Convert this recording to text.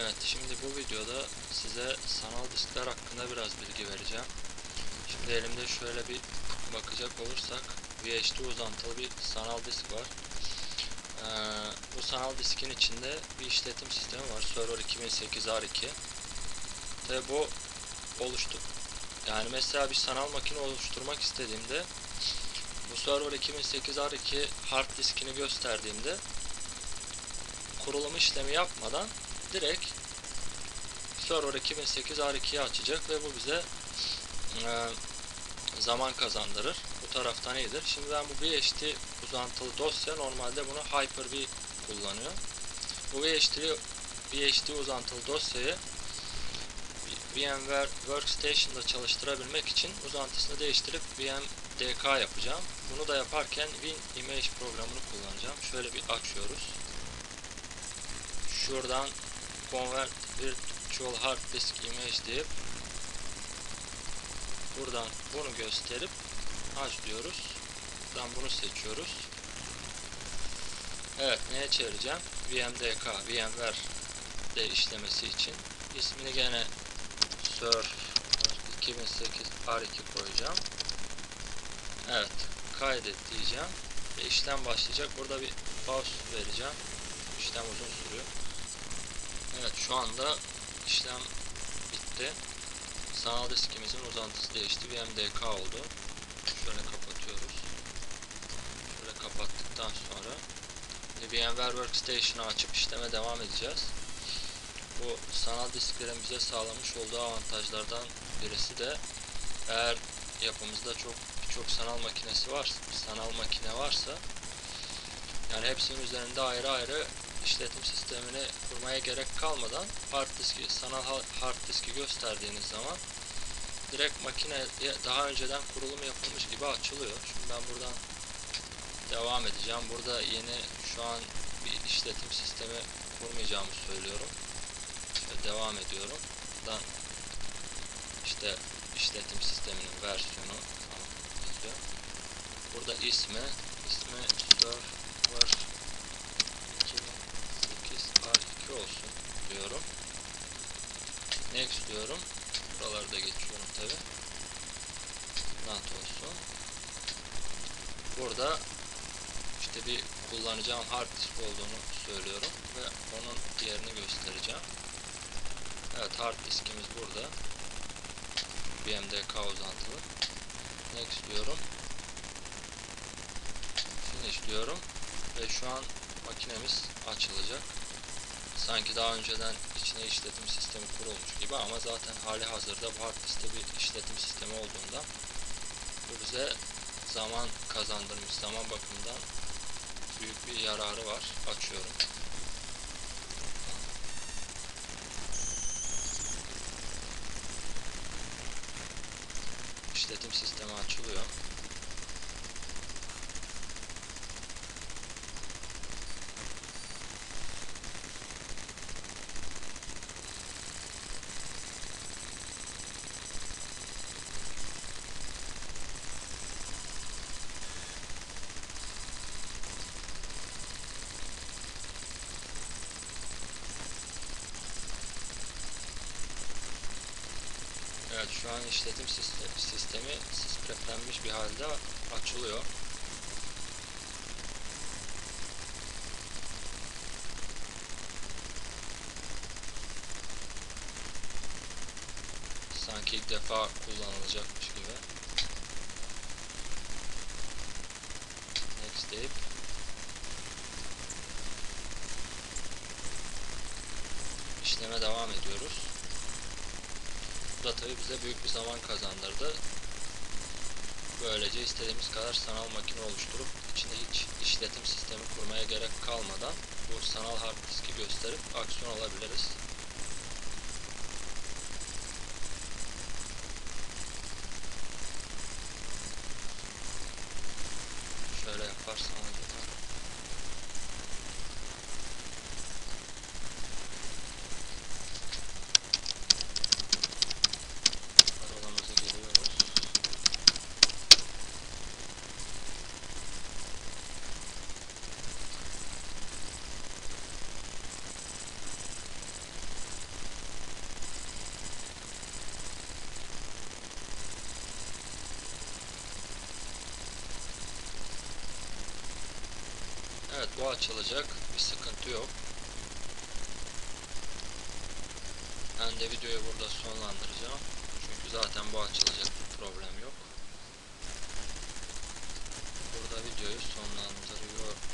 Evet, şimdi bu videoda size sanal diskler hakkında biraz bilgi vereceğim. Şimdi elimde şöyle bir bakacak olursak VHD uzantılı bir sanal disk var. Ee, bu sanal diskin içinde bir işletim sistemi var. Server 2008 R2. Tabi bu oluştu. Yani mesela bir sanal makine oluşturmak istediğimde bu Server 2008 R2 hard diskini gösterdiğimde kurulum işlemi yapmadan direkt Server 2008 R2'yi açacak ve bu bize e, zaman kazandırır. Bu taraftan iyidir. Şimdi ben bu VHD uzantılı dosya normalde bunu Hyper-V kullanıyor. Bu VHD, VHD uzantılı dosyayı VMware Workstation'da çalıştırabilmek için uzantısını değiştirip VMDK yapacağım. Bunu da yaparken WinImage programını kullanacağım. Şöyle bir açıyoruz. Şuradan Convert Virtual Hard Disk Image deyip buradan bunu gösterip aç diyoruz. Buradan bunu seçiyoruz. Evet neye çevireceğim? VMDK, VMware de işlemesi için. ismini gene Surf 2008 R2 koyacağım. Evet kaydet diyeceğim. Ve işlem başlayacak. Burada bir pause vereceğim. İşlem uzun sürüyor. Evet şu anda işlem bitti. Sanal diskimizin uzantısı değişti. VMDK oldu. Şöyle kapatıyoruz. Şöyle kapattıktan sonra VMware Workstation'ı açıp işleme devam edeceğiz. Bu sanal disklerin bize sağlamış olduğu avantajlardan birisi de eğer yapımızda çok birçok sanal makinesi var, sanal makine varsa yani hepsinin üzerinde ayrı ayrı işletim sistemini kurmaya gerek kalmadan hard diski, sanal hard diski gösterdiğiniz zaman direkt makineye daha önceden kurulum yapılmış gibi açılıyor. Şimdi ben buradan devam edeceğim. Burada yeni şu an bir işletim sistemi kurmayacağımı söylüyorum. Ve devam ediyorum. Buradan işte işletim sisteminin versiyonu. Burada ismi ismi server R2 olsun diyorum. Next diyorum. Buraları da geçiyorum tabi. Not olsun. Burada işte bir kullanacağım hard disk olduğunu söylüyorum ve onun yerini göstereceğim. Evet hard diskimiz burada. BMDK uzantılı. Next diyorum. Finish diyorum. Ve şu an makinemiz açılacak. Sanki daha önceden içine işletim sistemi kurulmuş gibi ama zaten hali hazırda bu hard bir işletim sistemi olduğundan bu bize zaman kazandırmış, zaman bakımından büyük bir yararı var. Açıyorum. İşletim sistemi açılıyor. Evet şu an işletim sistemi, sistemi bir halde açılıyor. Sanki ilk defa kullanılacakmış gibi. Next deyip işleme devam ediyoruz. Bu da tabi bize büyük bir zaman kazandırdı. Böylece istediğimiz kadar sanal makine oluşturup içinde hiç işletim sistemi kurmaya gerek kalmadan bu sanal hard diski gösterip aksiyon alabiliriz. Bu açılacak. Bir sıkıntı yok. Ben de videoyu burada sonlandıracağım. Çünkü zaten bu açılacak bir problem yok. Burada videoyu sonlandırıyorum.